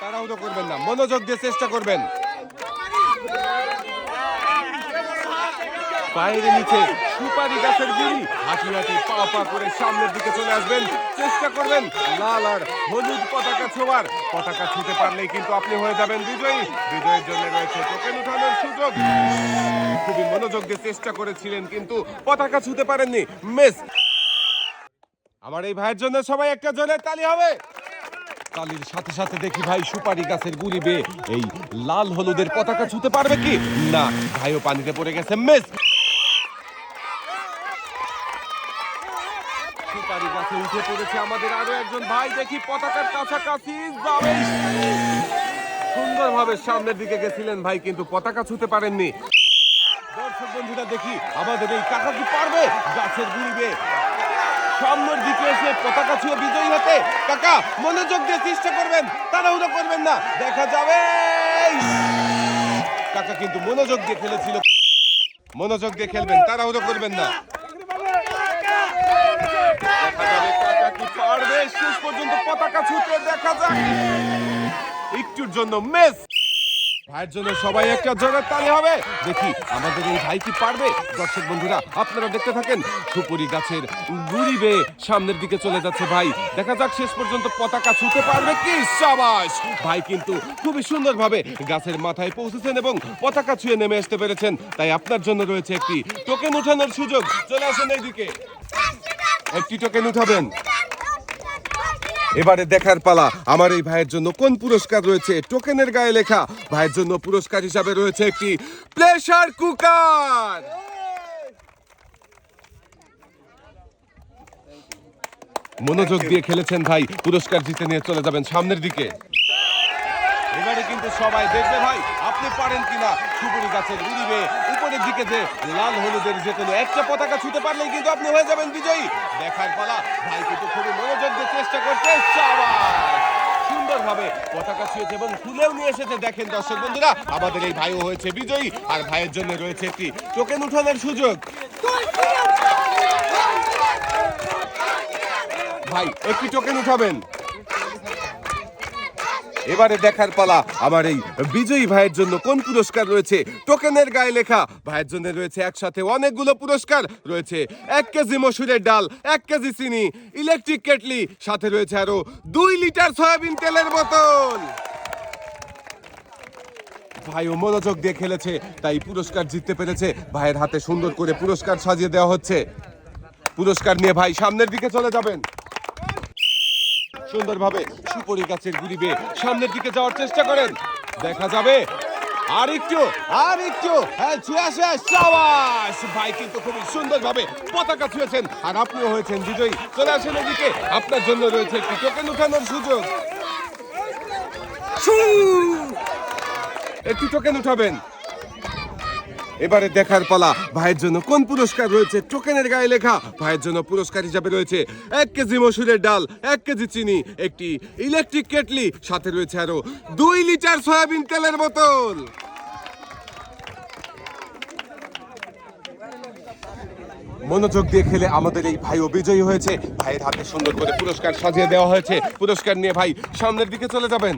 তাড়াহুড়ো করবেন না, মনোযোগ দিয়ে চেষ্টা করবেন। বাইরে নিচে সুপারি গাছের গুড়ি, হাঁটি হাঁটি পা পা করে সামনের দিকে চলে আসবেন, চেষ্টা করবেন, লাল আর হলুদ পতাকা ছোঁয়ার। পতাকা ছুঁতে পারলেই কিন্তু আপনি হয়ে যাবেন বিজয়ী। বিজয়ের জন্য রয়েছে টোকেন উঠানোর সুযোগ। খুবই মনোযোগ দিয়ে চেষ্টা করেছিলেন কিন্তু পতাকা ছুঁতে পারেননি। মিস। আমার এই ভাইয়ের জন্য সবাই একটা জোরে তালি হবে। তালির সাথে সাথে দেখি ভাই সুপারি গাছের গুড়ি বেয়ে এই লাল হলুদের পতাকা ছুঁতে পারবে কি? না ভাইও পানিতে পড়ে গেছে। মিস! সুপারি গাছে উঠে পড়েছে আমাদের আরও একজন ভাই। দেখি পতাকার কাছাকাছি যাবে। সুন্দরভাবে সামনের দিকে গেছিলেন ভাই, কিন্তু পতাকা ছুঁতে পারেননি। দর্শক বন্ধুরা, দেখি আমাদের এই কাকা কি পারবে? গাছের গুড়ি বেয়ে সামনের দিকে এসে পতাকা ছুঁয়ে বিজয়ী হতে কাকা মনোযোগ দিয়ে চেষ্টা করবেন, তাড়াহুড়ো করবেন না, দেখা যাবে। কাকা কিন্তু মনোযোগ দিয়ে খেলেছিল। মনোযোগ দিয়ে খেলবেন, তাড়াহুড়ো করবেন না। পর্যন্ত পতাকা ছুঁতে দেখা যাক। একটুর জন্য মিস ভাইয়ের জন্য সবাই একটা জোরে তালি হবে। দেখি আমাদের এই ভাই কি পারবে? দর্শক বন্ধুরা, আপনারা দেখতে থাকেন, সুপুরি গাছের গুড়ি বেয়ে সামনের দিকে চলে যাচ্ছে ভাই। দেখা যাক শেষ পর্যন্ত পতাকা ছুঁতে পারবে কি? সাবাস! ভাই কিন্তু খুবই সুন্দরভাবে গাছের মাথায় পৌঁছেছেন এবং পতাকা ছুঁয়ে নেমে আসতে পেরেছেন। তাই আপনার জন্য রয়েছে একটি টোকেন উঠানোর সুযোগ। চলে আসেন এইদিকে। একটি টোকেন উঠাবেন। এবারে দেখার পালা। আমার এই ভাইয়ের জন্য কোন পুরস্কার রয়েছে? টোকেনের গায়ে লেখা। ভাইয়ের জন্য পুরস্কার হিসাবে রয়েছে একটি প্রেসার কুকার। মনোযোগ দিয়ে খেলেছেন ভাই। পুরস্কার জিতে নিয়ে চলে যাবেন সামনের দিকে। এবারে কিন্তু সবাই দেখবে ভাই, আপনি পারেন কিনা? সুপুরি গাছের উড়িবে উপরের দিকে যে লাল হলুদের যে কোনো একটা পতাকা ছুতে পারলেই কিন্তু আপনি হয়ে যাবেন বিজয়ী। দেখার পালা, ভাই কিন্তু খুবই মনোযোগ দিয়ে চেষ্টা করছে সুন্দরভাবে পতাকা ছুঁয়েছে এবং ফুলেও নিয়ে এসেছে। দেখেন দর্শক বন্ধুরা, আমাদের এই ভাইও হয়েছে বিজয়ী, আর ভাইয়ের জন্য রয়েছে একটি টোকেন উঠানোর সুযোগ। ভাই, একটি টোকেন উঠাবেন। এবারে দেখার পালা আমার এই বিজয়ী ভাইয়ের জন্য কোন পুরস্কার রয়েছে? টোকেনের গায়ে লেখা। ভাইয়ের জন্য রয়েছে একসাথে অনেকগুলো পুরস্কার। রয়েছে এক কেজি মসুরের ডাল, এক কেজি চিনি, ইলেকট্রিক কেটলি, সাথে রয়েছে আরও দুই লিটার সয়াবিন তেলের বোতল। ভাইও মনোযোগ দিয়ে খেলেছে, তাই পুরস্কার জিততে পেরেছে। ভাইয়ের হাতে সুন্দর করে পুরস্কার সাজিয়ে দেওয়া হচ্ছে। পুরস্কার নিয়ে ভাই সামনের দিকে চলে যাবেন। সুন্দরভাবে সুপরি গাছের গুড়ি বেয়ে সামনের দিকে যাওয়ার চেষ্টা করেন। দেখা যাবে। আর একটু আর একটু। হ্যাঁ ছুঁয়ে আসে সাবাস। ভাই কিন্তু খুবই সুন্দরভাবে পতাকা ছুঁয়েছেন। আর আপনিও হয়েছেন বিজয়ী। চলে আসেন এদিকে। আপনার জন্য রয়েছে একটি টোকেন উঠানোর সুযোগ! একটি টোকেন উঠাবেন। এবারে দেখার পালা। ভাইয়ের জন্য কোন পুরস্কার রয়েছে? টোকেনের গায়ে লেখা। ভাইয়ের জন্য পুরস্কার হিসাবে রয়েছে এক কেজি মসুরের ডাল, এক কেজি চিনি, একটি ইলেকট্রিক কেটলি, সাথে রয়েছে আরও দুই লিটার সয়াবিন তেলের বোতল। মনোযোগ দিয়ে খেলে আমাদের এই ভাইও বিজয়ী হয়েছে। ভাইয়ের হাতে সুন্দর করে পুরস্কার সাজিয়ে দেওয়া হয়েছে। পুরস্কার নিয়ে ভাই সামনের দিকে চলে যাবেন।